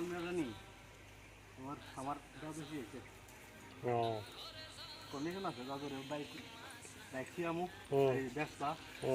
আলমিরা জানি তোমার আমার দাদু বেশি হয়েছে। কন্ডিশন আছে দাদুর বাইক বাইক ছিয়ামু হুম। এই ব্যস্তা। ও।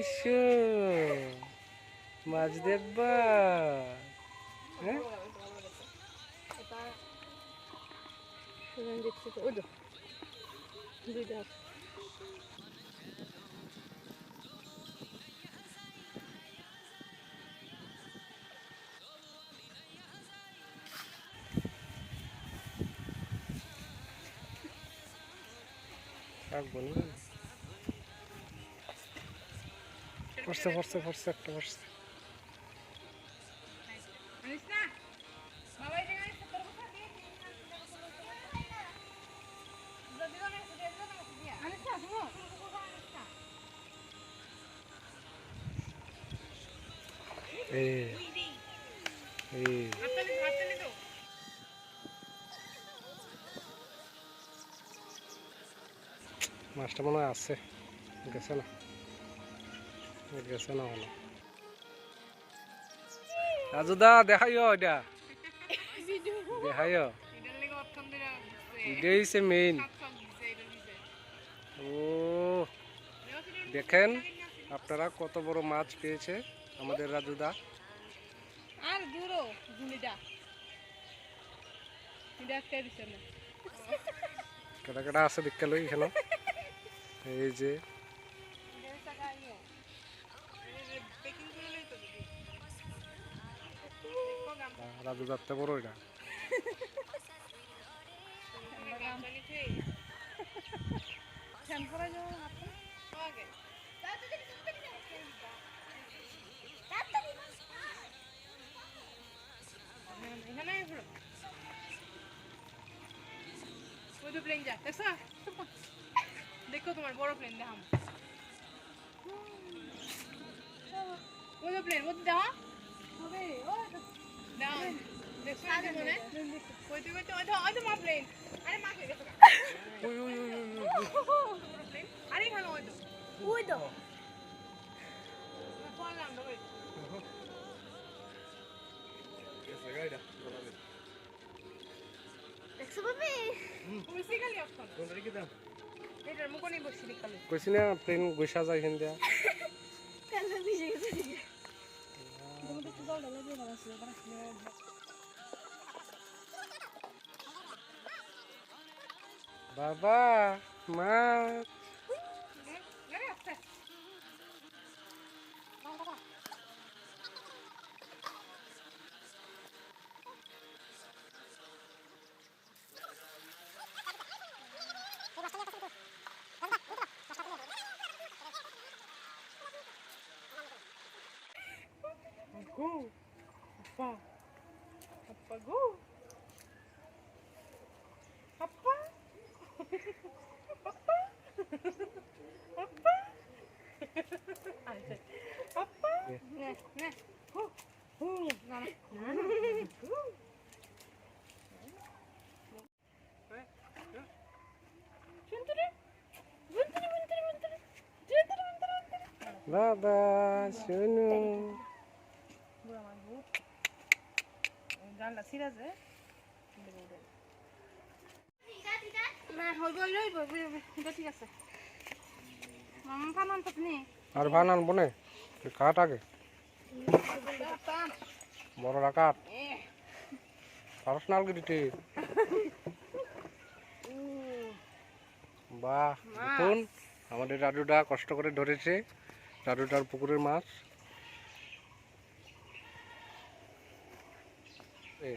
আইসো। মাছ দেখবা। হ্যাঁ। থাকব এই এই হাততালি হাততালি দাও মাছটা মনে হয় আছে। গেছে না? গেছে না হলো। রাজুদা দেখাইও এটা। দেখাইও। এটাই মেইন ও দেখেন আপনারা কত বড় মাছ পেয়েছে আমাদের রাজুদা। আর কেটা কেটা আছে লই এখানে। এই যে তো প্লেন যা দেখছ দেখো তোমার বড় প্লেন দেখাম। তো প্লেন ওই তো দেখা দেখছ না ওই তো ওই তো ওই তো ওই তো মা প্লেন আরে মা কে গেছে যায় গেছে। বাবা মাছ go. Papa. Papa go. Papa. Papa. Papa. Papa Go Go Go Baba, Sunu. বুড়া মাছ আছে। মামা ফানান পাতনি আর ভান আনব নে? কাট আগে। বড় কাট। পারস না বাহ, দেখুন, আমাদের দাদুটা কষ্ট করে ধরেছে। দাদুটার পুকুরের মাছ। এর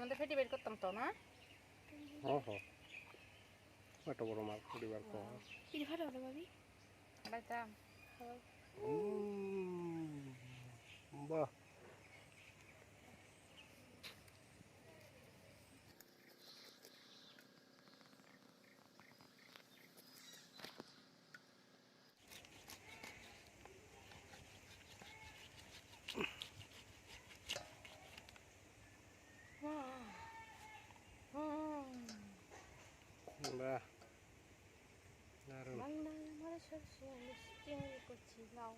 মধ্যে ফেটি বের করতাম তো না? ও ହଁ এত ବଡ଼ মাছ পরিবার কম। কি ভালো হলো ভাবি। বাড়াইতাম উম, বাহ বাহ দারুণ আমি করছি লাউ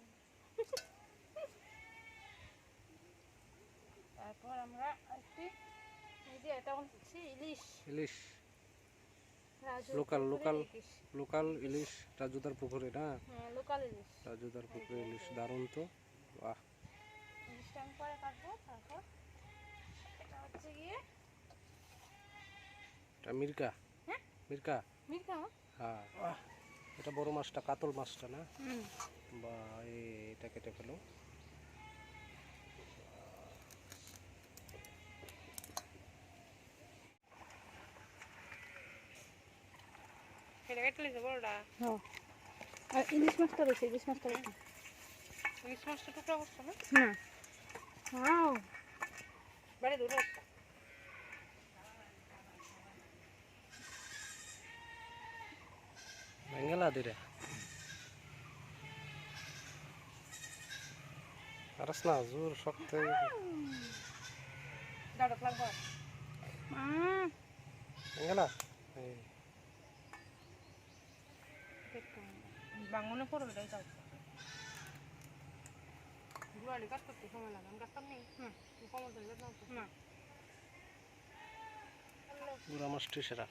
তারপর আমরা একটি এই যে এটা হচ্ছে ইলিশ। ইলিশ। লোকাল লোকাল লোকাল ইলিশ রাজুদার পুকুরে না? হ্যাঁ লোকাল ইলিশ। রাজুদার পুকুরে ইলিশ দারুণ তো। বাহ। ইলিশটা আমি পরে কাটবো তারপর এটা হচ্ছে গিয়ে এটা মির্কা। হ্যাঁ? মির্কা? মির্কা হ্যাঁ এটা বড় মাছটা কাতল মাছটা না? বা এটা কেটে ফেলো। হ্যাঁ। আর ইলিশ মাছটা রয়েছে ইলিশ মাছটা রয়েছে। ইলিশ মাছটা টুকরা করছ না? না। ওয়াও বাড়ি দূরে ভেঙ্গেলা দিরে পারস না জোর শক্ত হয়ে গেছে। দাঁড়াত লাগবে। আহ, ভেঙ্গেলা এই, বাঙনে পড়বে এটাই যাও। গুয়ালি কাটতে একটু সময় লাগে আমি কাটতাম নেই হুম কমল না পুরা মাছটি সেরা।